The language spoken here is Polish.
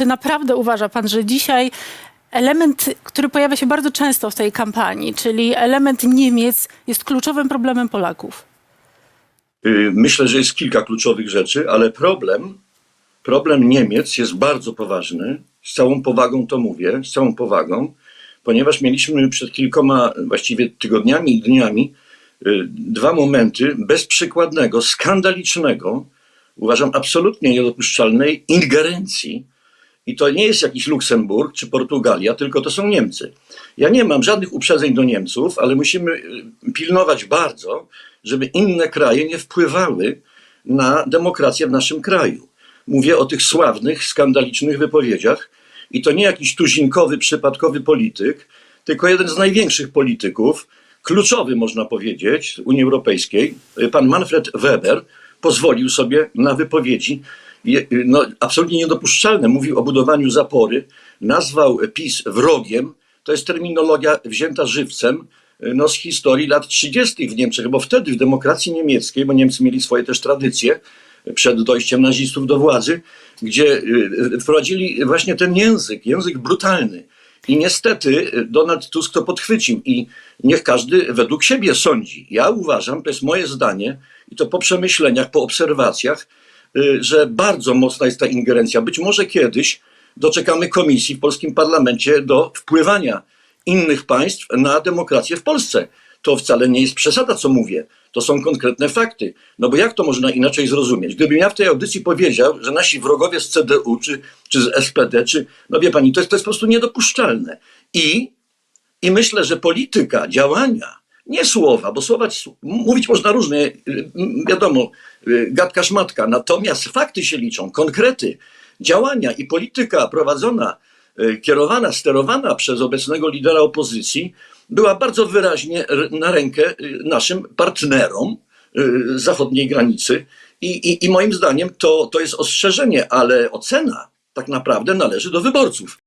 czy naprawdę uważa pan, że dzisiaj element, który pojawia się bardzo często w tej kampanii, czyli element Niemiec, jest kluczowym problemem Polaków? Y, Myślę, że jest kilka kluczowych rzeczy, ale problem, problem Niemiec jest bardzo poważny. Z całą powagą to mówię, z całą powagą, ponieważ mieliśmy przed kilkoma właściwie tygodniami i dniami y, dwa momenty bezprzykładnego, skandalicznego, uważam absolutnie niedopuszczalnej ingerencji. I to nie jest jakiś Luksemburg czy Portugalia, tylko to są Niemcy. Ja nie mam żadnych uprzedzeń do Niemców, ale musimy y, pilnować bardzo, żeby inne kraje nie wpływały na demokrację w naszym kraju. Mówię o tych sławnych, skandalicznych wypowiedziach i to nie jakiś tuzinkowy, przypadkowy polityk, tylko jeden z największych polityków, kluczowy można powiedzieć, Unii Europejskiej, y, pan Manfred Weber, pozwolił sobie na wypowiedzi je- no, absolutnie niedopuszczalne. Mówił o budowaniu zapory, nazwał PiS wrogiem. To jest terminologia wzięta żywcem y, no, z historii lat 30. w Niemczech, bo wtedy w demokracji niemieckiej, bo Niemcy mieli swoje też tradycje y, przed dojściem nazistów do władzy, gdzie y, wprowadzili właśnie ten język, język brutalny. I niestety y, Donald Tusk to podchwycił i niech każdy według siebie sądzi. Ja uważam, to jest moje zdanie i to po przemyśleniach, po obserwacjach, y, że bardzo mocna jest ta ingerencja. Być może kiedyś doczekamy komisji w polskim parlamencie do wpływania innych państw na demokrację w Polsce. To wcale nie jest przesada, co mówię. To są konkretne fakty. No bo jak to można inaczej zrozumieć? Gdybym ja w tej audycji powiedział, że nasi wrogowie z CDU, czy, czy z SPD, czy, no wie pani, to jest, to jest po prostu niedopuszczalne. I, I myślę, że polityka, działania, nie słowa, bo słowa mówić można różne, y, wiadomo, y, gadka szmatka, natomiast fakty się liczą, konkrety, działania i polityka prowadzona, kierowana, sterowana przez obecnego lidera opozycji była bardzo wyraźnie na rękę y, naszym partnerom y, zachodniej granicy i, i, i moim zdaniem to, to jest ostrzeżenie, ale ocena tak naprawdę należy do wyborców.